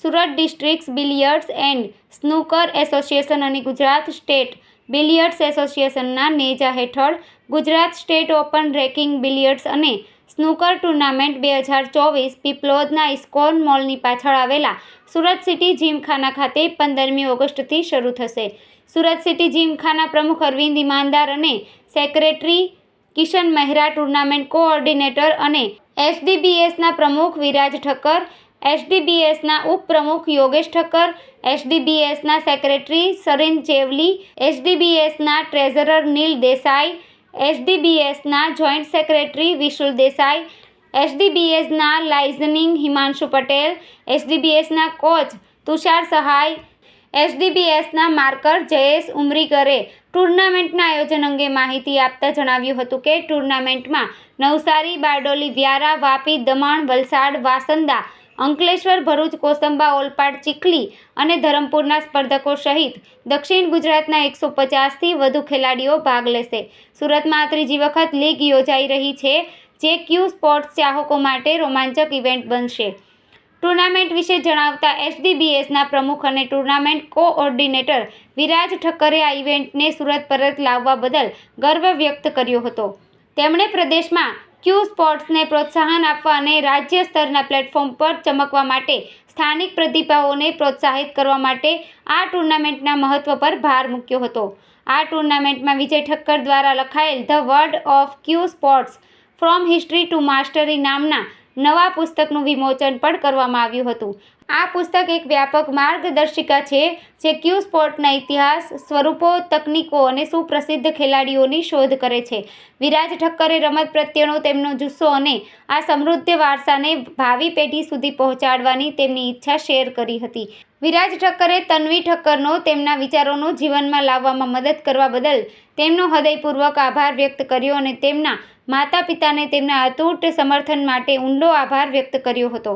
Surat district billiards and snooker association અને Gujarat state billiards એસોસિએશનના નેજા હેઠળ Gujarat state open ranking billiards અને સ્નૂકર ટુર્નામેન્ટ બે હજાર ચોવીસ પીપલોદના ઇસ્કોન મોલની પાછળ આવેલા સુરત સિટી જીમખાના ખાતે પંદરમી ઓગસ્ટથી શરૂ થશે. સુરત સિટી જીમખાના પ્રમુખ અરવિંદ ઈમાનદાર અને secretary Kishan Mehra tournament coordinator અને એસડીબીએસના પ્રમુખ વિરાજ ઠક્કર એસડીબીએસના ઉપપ્રમુખ યોગેશ ઠક્કર એસડીબીએસના સેક્રેટરી સરીન ચેવલી એસડીબીએસના ટ્રેઝરર નીલ દેસાઈ એસડીબીએસના જોઈન્ટ સેક્રેટરી વિશુલ દેસાઈ એસડીબીએસના લાઇઝનિંગ હિમાંશુ પટેલ એસડીબીએસના કોચ તુષાર સહાય એસડીબીએસના માર્કર જયેશ ઉમરીગરે ટુર્નામેન્ટના આયોજન અંગે માહિતી આપતા જણાવ્યું હતું કે ટુર્નામેન્ટમાં નવસારી, બારડોલી, વ્યારા, વાપી, દમણ, વલસાડ, વાસંદા અંકલેશ્વર, ભરૂચ, કોસંબા, ઓલપાડ, ચીખલી અને ધરમપુરના સ્પર્ધકો સહિત દક્ષિણ ગુજરાતના એકસો પચાસથી વધુ ખેલાડીઓ ભાગ લેશે. સુરતમાં આ ત્રીજી વખત લીગ યોજાઈ રહી છે, જે ક્યુ સ્પોર્ટ્સ ચાહકો માટે રોમાંચક ઇવેન્ટ બનશે. ટુર્નામેન્ટ વિશે જણાવતા એસડીબીએસના પ્રમુખ અને ટુર્નામેન્ટ કોઓર્ડિનેટર વિરાજ ઠક્કરે આ ઇવેન્ટને સુરત પરત લાવવા બદલ ગર્વ વ્યક્ત કર્યો હતો. તેમણે પ્રદેશમાં ક્યુ સ્પોર્ટ્સને પ્રોત્સાહન આપવા અને રાજ્ય સ્તરના પ્લેટફોર્મ પર ચમકવા માટે સ્થાનિક પ્રતિભાઓને પ્રોત્સાહિત કરવા માટે આ ટુર્નામેન્ટના મહત્વ પર ભાર મૂક્યો હતો. આ ટુર્નામેન્ટમાં વિજય ઠક્કર દ્વારા લખાયેલ the world of cue sports from history to mastery નામના નવા પુસ્તકનું વિમોચન પણ કરવામાં આવ્યું હતું. આ પુસ્તક એક વ્યાપક માર્ગદર્શિકા છે, જે ક્યુ સ્પોર્ટના ઇતિહાસ, સ્વરૂપો, તકનીકો અને સુપ્રસિદ્ધ ખેલાડીઓની શોધ કરે છે. વિરાજ ઠક્કરે રમત પ્રત્યેનો તેમનો જુસ્સો અને આ સમૃદ્ધ વારસાને ભાવિ પેઢી સુધી પહોંચાડવાની તેમની ઈચ્છા શેર કરી હતી. વિરાજ ઠક્કરે તન્વી ઠક્કરનો તેમના વિચારોનો જીવનમાં લાવવામાં મદદ કરવા બદલ તેમનો હૃદયપૂર્વક આભાર વ્યક્ત કર્યો અને તેમના માતા પિતાને તેમના અતૂટ સમર્થન માટે ઊંડો આભાર વ્યક્ત કર્યો હતો.